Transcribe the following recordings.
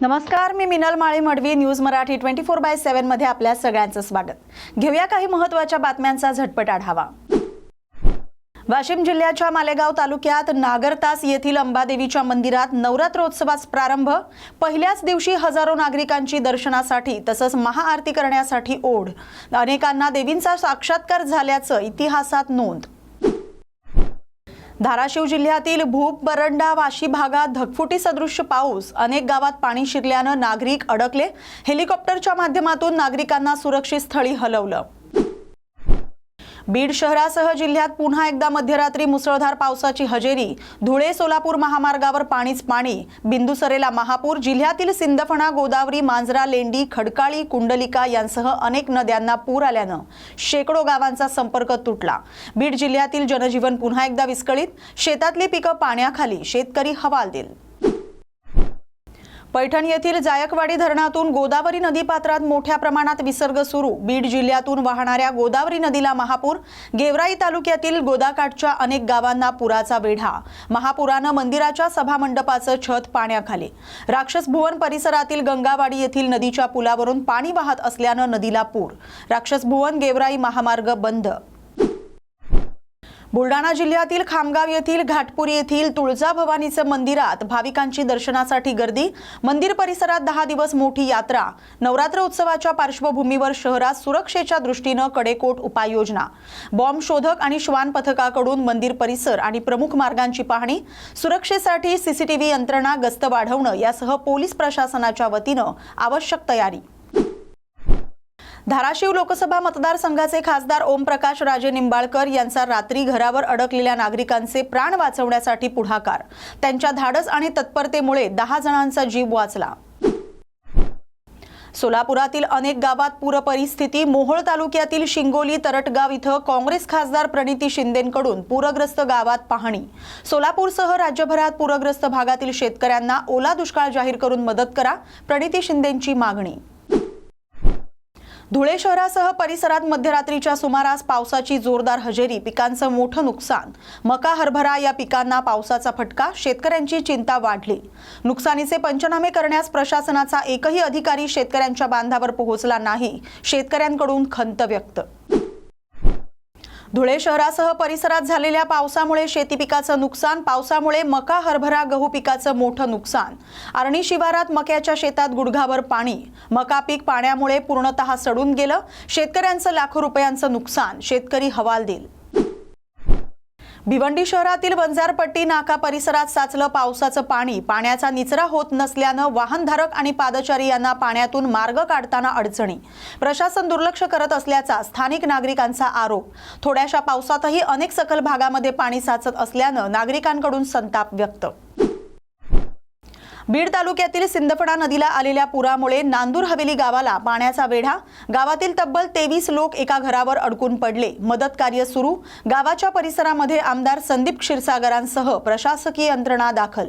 नमस्कार मी Minal Mali Madvi news Marathi twenty four by सेव्हनमध्ये आपल्या सगळ्यांचं स्वागत. घेऊया काही महत्त्वाच्या बातम्यांचा झटपट आढावा. वाशिम जिल्ह्याच्या मालेगाव तालुक्यात नागरतास येथील अंबादेवीच्या मंदिरात नवरात्रोत्सवास प्रारंभ. पहिल्याच दिवशी हजारो नागरिकांची दर्शनासाठी तसंच महाआरती करण्यासाठी ओढ. अनेकांना देवींचा साक्षात्कार झाल्याचं इतिहासात नोंद. धाराशिव जिल्ह्यातील भूप बरंडा वाशी भागात धकफुटी सदृश्य पाऊस. अनेक गावात पाणी शिरल्यानं नागरिक अडकले. हेलिकॉप्टरच्या माध्यमातून नागरिकांना सुरक्षित स्थळी हलवलं. बीड शहरासह जिल्ह्यात पुन्हा एकदा मध्यरात्री मुसळधार पावसाची हजेरी. धुळे सोलापूर महामार्गावर पाणीच पाणी. बिंदुसरेला महापूर जिल्ह्यातील सिंदफणा गोदावरी मांजरा लेंडी खडकाळी कुंडलिका यांसह अनेक नद्यांना पूर आल्यानं शेकडो गावांचा संपर्क तुटला. बीड जिल्ह्यातील जनजीवन पुन्हा एकदा विस्कळीत. शेतातली पिकं पाण्याखाली. शेतकरी हवालदिल. पैठण येथील जायकवाडी धरणातून गोदावरी नदीपात्रात मोठ्या प्रमाणात विसर्ग सुरू. बीड जिल्ह्यातून वाहणाऱ्या गोदावरी नदीला महापूर गेवराई तालुक्यातील गोदाकाठच्या अनेक गावांना पुराचा वेढा. महापुरानं मंदिराच्या सभामंडपाचं छत पाण्याखाली. राक्षस भुवन परिसरातील गंगावाडी येथील नदीच्या पुलावरून पाणी वाहत असल्यानं नदीला पूर. राक्षस भुवन गेवराई महामार्ग बंद बुलडाणा जिल्ह्यातील खामगाव येथील घाटपुरी येथील तुळजाभवानीचं मंदिरात भाविकांची दर्शनासाठी गर्दी. मंदिर परिसरात दहा दिवस मोठी यात्रा. नवरात्र उत्सवाच्या पार्श्वभूमीवर शहरात सुरक्षेच्या दृष्टीनं कडेकोट उपाययोजना. बॉम्ब शोधक आणि श्वान पथकाकडून मंदिर परिसर आणि प्रमुख मार्गांची पाहणी. सुरक्षेसाठी सीसीटीव्ही यंत्रणा गस्त वाढवणं यासह पोलीस प्रशासनाच्या वतीनं आवश्यक तयारी. धाराशिव लोकसभा मतदारसंघाचे खासदार ओमप्रकाश राजे निंबाळकर यांचा रात्री घरावर अडकलेल्या नागरिकांचे प्राण वाचवण्यासाठी पुढाकार. त्यांच्या धाडस आणि तत्परतेमुळे दहा जणांचा जीव वाचला. सोलापुरातील अनेक गावात पूरपरिस्थिती मोहोळ तालुक्यातील शिंगोली तरटगाव इथं काँग्रेस खासदार प्रणिती शिंदेंकडून पूरग्रस्त गावात पाहणी. सोलापूरसह राज्यभरात पूरग्रस्त भागातील शेतकऱ्यांना ओला दुष्काळ जाहीर करून मदत करा प्रणिती शिंदेंची मागणी. धुळे शहरासह परिसरात मध्यरात्रीच्या सुमारास पावसाची जोरदार हजेरी पिकांचं मोठं नुकसान. मका हरभरा या पिकांना पावसाचा फटका शेतकऱ्यांची चिंता वाढली. नुकसानीचे पंचनामे करण्यास प्रशासनाचा एकही अधिकारी शेतकऱ्यांच्या बांधावर पोहोचला नाही शेतकऱ्यांकडून खंत व्यक्त धुळे शहरासह परिसरात झालेल्या पावसामुळे शेती पिकाचं नुकसान पावसामुळे मका हरभरा गहू पिकाचं मोठं नुकसान. आर्णी शिवारात मक्याच्या शेतात गुडघाभर पाणी. मका पीक पाण्यामुळे पूर्णतः सडून गेलं. शेतकऱ्यांचं लाखो रुपयांचं नुकसान. शेतकरी हवालदिल. भिवंडी शहरातील बंजारपट्टी नाका परिसरात साचलं पावसाचं पाणी. पाण्याचा निचरा होत नसल्यानं वाहनधारक आणि पादचारी यांना पाण्यातून मार्ग काढताना अडचणी. प्रशासन दुर्लक्ष करत असल्याचा स्थानिक नागरिकांचा आरोप. थोड्याशा पावसातही अनेक सखल भागामध्ये पाणी साचत असल्यानं नागरिकांकडून संताप व्यक्त. बीड तालुक्यातील सिंदफणा नदीला आलेल्या पुरामुळे नांदूर हवेली गावाला पाण्याचा वेढा. गावातील तब्बल तेवीस लोक एका घरावर अडकून पडले. मदत कार्य सुरू. गावाच्या परिसरामध्ये आमदार संदीप क्षीरसागरांसह प्रशासकीय यंत्रणा दाखल.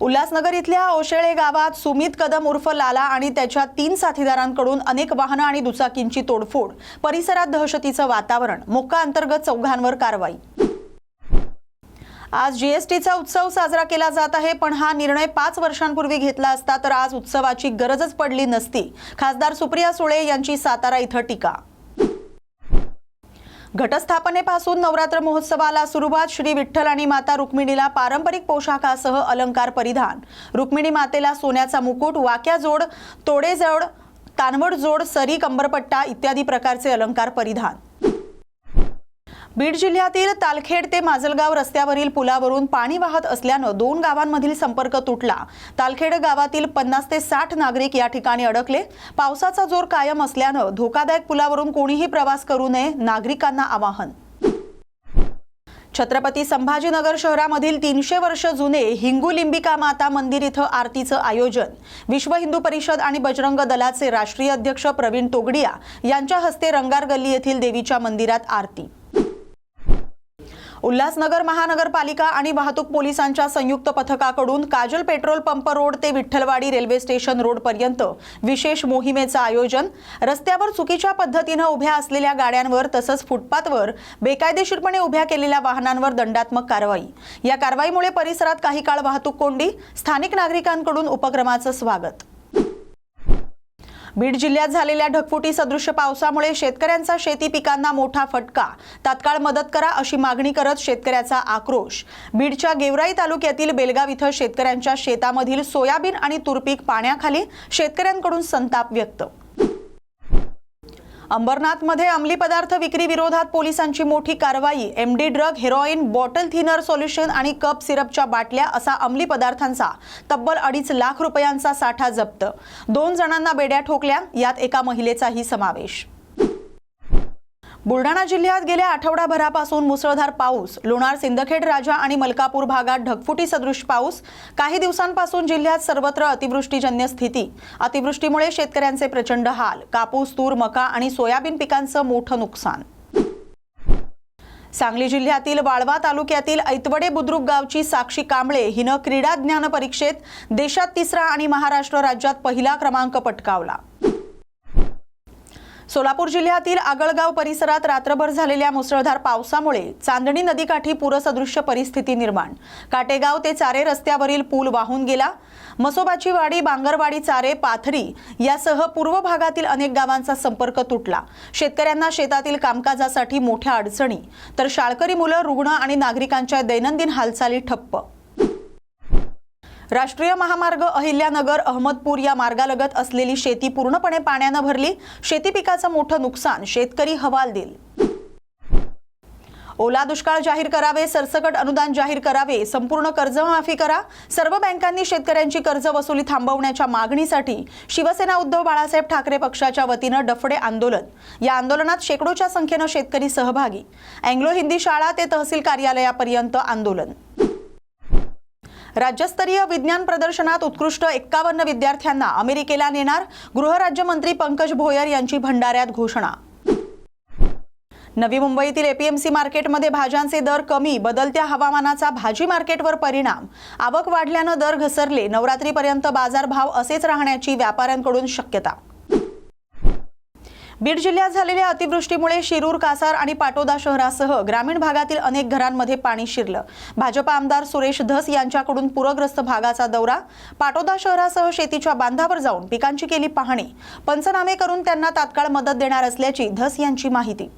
उल्हासनगर इथल्या ओशेळे गावात सुमित कदम उर्फ लाला आणि त्याच्या तीन साथीदारांकडून अनेक वाहनं आणि दुचाकींची तोडफोड. परिसरात दहशतीचं वातावरण. मोक्का अंतर्गत चौघांवर कारवाई. आज जीएसटीचा उत्सव साजरा केला जात आहे पण हा निर्णय पाच वर्षांपूर्वी घेतला असता तर आज उत्सवाची गरजच पडली नसती. खासदार सुप्रिया सुळे यांची सातारा इथं टीका. घटस्थापनेपासून नवरात्र महोत्सवाला सुरुवात श्री विठ्ठल आणि माता रुक्मिणीला पारंपरिक पोशाखासह अलंकार परिधान. रुक्मिणी मातेला सोन्याचा मुकुट वाक्या जोड तोडेजोड तानवड जोड सरी कंबरपट्टा इत्यादी प्रकारचे अलंकार परिधान. बीड जिल्ह्यातील तालखेड ते माजलगाव रस्त्यावरील पुलावरून पाणी वाहत असल्यानं दोन गावांमधील संपर्क तुटला. तालखेड गावातील पन्नास ते साठ नागरिक या ठिकाणी अडकले. पावसाचा जोर कायम असल्यानं धोकादायक पुलावरून कोणीही प्रवास करू नये नागरिकांना आवाहन. छत्रपती संभाजीनगर शहरामधील तीनशे वर्ष जुने हिंगुलिंबिका माता मंदिर इथं आरतीचं आयोजन. विश्व हिंदू परिषद आणि बजरंग दलाचे राष्ट्रीय अध्यक्ष प्रवीण तोगडिया यांच्या हस्ते रंगार गल्ली येथील देवीच्या मंदिरात आरती. उल्हासनगर महानगरपालिका आणि वाहतूक पोलिसांच्या संयुक्त पथकाकडून काजल पेट्रोल पंप रोड ते विठ्ठलवाडी रेल्वे स्टेशन रोडपर्यंत विशेष मोहिमेचं आयोजन रस्त्यावर चुकीच्या पद्धतीनं उभ्या असलेल्या गाड्यांवर तसंच फुटपाथवर बेकायदेशीरपणे उभ्या केलेल्या वाहनांवर दंडात्मक कारवाई. या कारवाईमुळे परिसरात काही काळ वाहतूक कोंडी स्थानिक नागरिकांकडून उपक्रमाचं स्वागत. बीड जिल्ह्यात झालेल्या ढगफुटी सदृश्य पावसामुळे शेतकऱ्यांचा शेती पिकांना मोठा फटका. तात्काळ मदत करा अशी मागणी करत शेतकऱ्याचा आक्रोश. बीडच्या गेवराई तालुक्यातील बेलगाव इथं शेतकऱ्यांच्या शेतामधील सोयाबीन आणि तुरपीक पाण्याखाली शेतकऱ्यांकडून संताप व्यक्त. अंबरनाथमध्ये अंमली पदार्थ विक्री विरोधात पोलिसांची मोठी कारवाई. MD drug heroin bottle thinner solution आणि कप सिरपच्या बाटल्या असा अंमली पदार्थांचा तब्बल अडीच लाख रुपयांचा साठा जप्त. दोन जणांना बेड्या ठोकल्या यात एका महिलेचाही समावेश. बुलढाणा जिल्ह्यात गेल्या आठवडाभरापासून मुसळधार पाऊस लोणार सिंदखेड राजा आणि मलकापूर भागात ढगफुटी सदृश पाऊस काही दिवसांपासून जिल्ह्यात सर्वत्र अतिवृष्टीजन्य स्थिती. अतिवृष्टीमुळे शेतकऱ्यांचे प्रचंड हाल कापूस तूर मका आणि सोयाबीन पिकांचं मोठं नुकसान. सांगली जिल्ह्यातील वाळवा तालुक्यातील ऐतवडे बुद्रुक गावची साक्षी कांबळे हिनं क्रीडा ज्ञान परीक्षेत देशात तिसरा आणि महाराष्ट्र राज्यात पहिला क्रमांक पटकावला. सोलापूर जिल्ह्यातील आगळगाव परिसरात रात्रभर झालेल्या मुसळधार पावसामुळे चांदणी नदीकाठी पूरसदृश्य परिस्थिती निर्माण. काटेगाव ते चारे रस्त्यावरील पूल वाहून गेला. मसोबाची वाडी बांगरवाडी चारे पाथरी यासह पूर्व भागातील अनेक गावांचा संपर्क तुटला. शेतकऱ्यांना शेतातील कामकाजासाठी मोठ्या अडचणी. तर शाळकरी मुलं रुग्ण आणि नागरिकांच्या दैनंदिन हालचाली ठप्प. राष्ट्रीय महामार्ग अहिल्यानगर अहमदपूर या मार्गालगत असलेली शेती पूर्णपणे पाण्यानं भरली. शेती पिकाचं मोठं नुकसान शेतकरी हवालदिल ओला दुष्काळ जाहीर करावे सरसकट अनुदान जाहीर करावे संपूर्ण कर्जमाफी करा. सर्व बँकांनी शेतकऱ्यांची कर्ज वसुली थांबवण्याच्या मागणीसाठी शिवसेना उद्धव बाळासाहेब ठाकरे पक्षाच्या वतीनं डफडे आंदोलन. या आंदोलनात शेकडोच्या संख्येनं शेतकरी सहभागी. अँग्लो हिंदी शाळा ते तहसील कार्यालयापर्यंत आंदोलन. राज्यस्तरीय विज्ञान प्रदर्शनात उत्कृष्ट एक्कावन्न विद्यार्थ्यांना अमेरिकेला नेणार गृहराज्यमंत्री पंकज भोयर यांची भंडाऱ्यात घोषणा. नवी मुंबईतील एपीएमसी मार्केटमध्ये भाज्यांचे दर कमी बदलत्या हवामानाचा भाजी मार्केटवर परिणाम. आवक वाढल्यानं दर घसरले नवरात्रीपर्यंत बाजारभाव असेच राहण्याची व्यापाऱ्यांकडून शक्यता. बीड जिल्ह्यात झालेल्या अतिवृष्टीमुळे शिरूर कासार आणि पाटोदा शहरासह ग्रामीण भागातील अनेक घरांमध्ये पाणी शिरलं. भाजपा आमदार सुरेश धस यांच्याकडून पूरग्रस्त भागाचा दौरा. पाटोदा शहरासह शेतीच्या बांधावर जाऊन पिकांची केली पाहणी. पंचनामे करून त्यांना तात्काळ मदत देणार असल्याची धस यांची माहिती.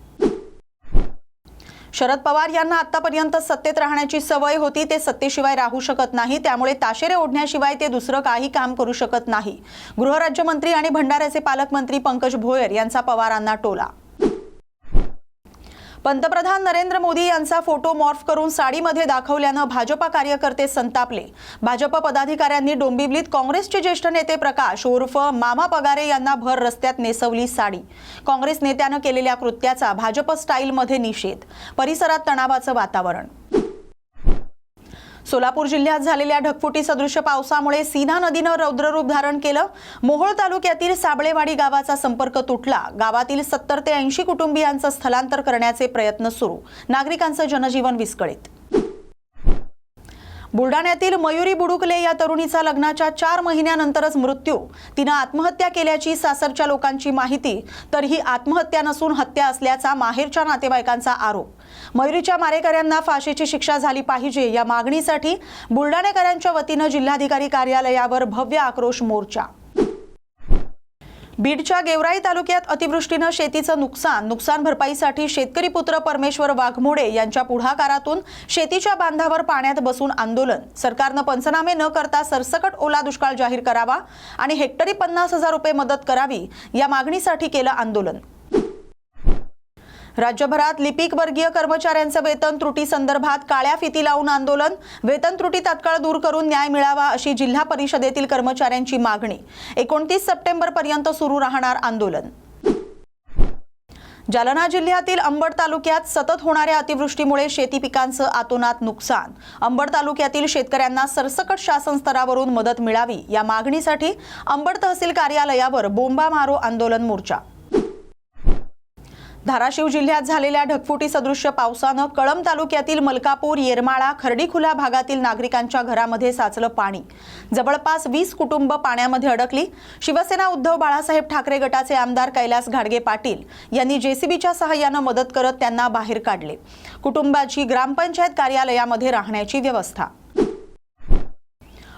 शरद पवार यांना आतापर्यंत सत्तेत राहण्याची सवय होती. ते सत्तेशिवाय राहू शकत नाही. त्यामुळे ताशेरे ओढण्याशिवाय ते दुसरं काही काम करू शकत नाही. गृहराज्यमंत्री आणि भंडाऱ्याचे पालकमंत्री पंकज भोयर यांचा पवारांना टोला पंतप्रधान नरेंद्र मोदी यांचा फोटो मॉर्फ करून साडीमध्ये दाखवल्यानं भाजपा कार्यकर्ते संतापले. भाजप पदाधिकाऱ्यांनी डोंबिवलीत काँग्रेसचे ज्येष्ठ नेते प्रकाश उर्फ मामा पगारे यांना भर रस्त्यात नेसवली साडी. काँग्रेस नेत्यानं केलेल्या कृत्याचा भाजप स्टाईलमध्ये निषेध. परिसरात तणावाचं वातावरण. सोलापूर जिल्ह्यात झालेल्या ढगफुटी सदृश्य पावसामुळे सीना नदीनं रौद्ररूप धारण केलं. मोहोळ तालुक्यातील साबळेवाडी गावाचा संपर्क तुटला. गावातील सत्तर ते ऐंशी कुटुंबियांचं स्थलांतर करण्याचे प्रयत्न सुरू. नागरिकांचं जनजीवन विस्कळीत. बुलढाण्यातील मयुरी बुडुकले या तरुणीचा लग्नाच्या चार महिन्यानंतरच मृत्यू. तिनं आत्महत्या केल्याची सासरच्या लोकांची माहिती तर ही आत्महत्या नसून हत्या असल्याचा माहेरच्या नातेवाईकांचा आरोप. मयुरीच्या मारेकऱ्यांना फाशीची शिक्षा झाली पाहिजे या मागणीसाठी बुलढाणेकरांच्या वतीनं जिल्हाधिकारी कार्यालयावर भव्य आक्रोश मोर्चा बीडच्या गेवराई तालुक्यात अतिवृष्टीनं शेतीचं नुकसान नुकसान भरपाईसाठी शेतकरी पुत्र परमेश्वर वाघमोडे यांच्या पुढाकारातून शेतीच्या बांधावर पाण्यात बसून आंदोलन. सरकारनं पंचनामे न करता सरसकट ओला दुष्काळ जाहीर करावा आणि हेक्टरी पन्नास हजार रुपये मदत करावी या मागणीसाठी केलं आंदोलन. राज्यभरात लिपिक वर्गीय कर्मचाऱ्यांचं वेतन त्रुटी संदर्भात काळ्या फिती लावून आंदोलन. वेतन त्रुटी तात्काळ दूर करून न्याय मिळावा अशी जिल्हा परिषदेतील कर्मचाऱ्यांची मागणी. एकोणतीस सप्टेंबर पर्यंत सुरू राहणार आंदोलन. जालना जिल्ह्यातील अंबड तालुक्यात सतत होणाऱ्या अतिवृष्टीमुळे शेती पिकांचं आतोनात नुकसान. अंबड तालुक्यातील शेतकऱ्यांना सरसकट शासन स्तरावरून मदत मिळावी या मागणीसाठी अंबड तहसील कार्यालयावर बोंबा मारो आंदोलन मोर्चा. धाराशिव जिल्ह्यात झालेल्या ढगफुटी सदृश्य पावसानं कळंब तालुक्यातील मलकापूर येरमाळा खर्डीखुला भागातील नागरिकांच्या घरामध्ये साचलं पाणी. जवळपास वीस कुटुंब पाण्यामध्ये अडकली. शिवसेना उद्धव बाळासाहेब ठाकरे गटाचे आमदार कैलास घाडगे पाटील यांनी जेसीबीच्या सहाय्यानं मदत करत त्यांना बाहेर काढले. कुटुंबाची ग्रामपंचायत कार्यालयामध्ये राहण्याची व्यवस्था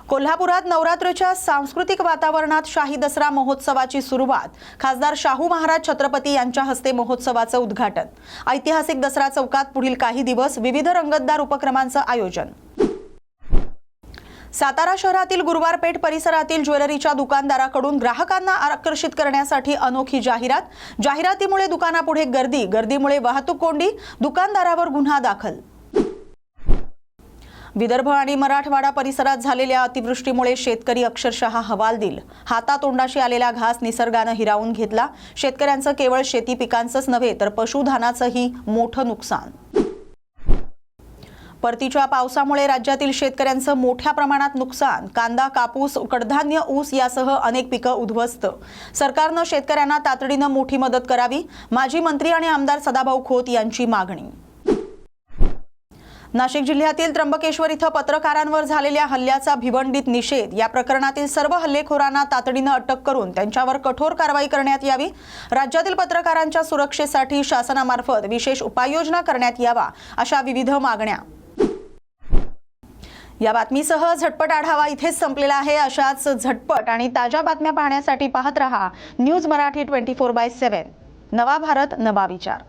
कोल्हापुरात नवरात्रीच्या सांस्कृतिक वातावरणात शाही दसरा महोत्सवाची सुरुवात. खासदार शाहू महाराज छत्रपती यांच्या हस्ते महोत्सवाचं उद्घाटन. ऐतिहासिक दसरा चौकात पुढील काही दिवस विविध रंगतदार उपक्रमांचं आयोजन. सातारा शहरातील गुरुवार पेठ परिसरातील ज्वेलरीच्या दुकानदाराकडून ग्राहकांना आकर्षित करण्यासाठी अनोखी जाहिरात. जाहिरातीमुळे दुकानापुढे गर्दी गर्दीमुळे वाहतूक कोंडी दुकानदारावर गुन्हा दाखल. विदर्भ आणि मराठवाडा परिसरात झालेल्या अतिवृष्टीमुळे शेतकरी अक्षरशः हवालदिल हातातोंडाशी आलेला घास निसर्गानं हिरावून घेतला. शेतकऱ्यांचं केवळ शेती पिकांचंच नव्हे तर पशुधनाचंही मोठं नुकसान. परतीच्या पावसामुळे राज्यातील शेतकऱ्यांचं मोठ्या प्रमाणात नुकसान. कांदा कापूस कडधान्य ऊस यासह अनेक पिकं उद्ध्वस्त. सरकारनं शेतकऱ्यांना तातडीनं मोठी मदत करावी. माजी मंत्री आणि आमदार सदाभाऊ खोत यांची मागणी. नाशिक जिल्ह्यातील त्र्यंबकेश्वर इथं पत्रकारांवर झालेल्या हल्ल्याचा भिवंडीत निषेध. या प्रकरणातील सर्व हल्लेखोरांना तातडीनं अटक करून त्यांच्यावर कठोर कारवाई करण्यात यावी. राज्यातील पत्रकारांच्या सुरक्षेसाठी शासनामार्फत विशेष उपाययोजना करण्यात यावा अशा विविध मागण्या. या बातमीसह झटपट आढावा इथेच संपलेला आहे. अशाच झटपट आणि ताज्या बातम्या पाहण्यासाठी पाहत रहा news Marathi twenty four by seven. नवा भारत नवा विचार.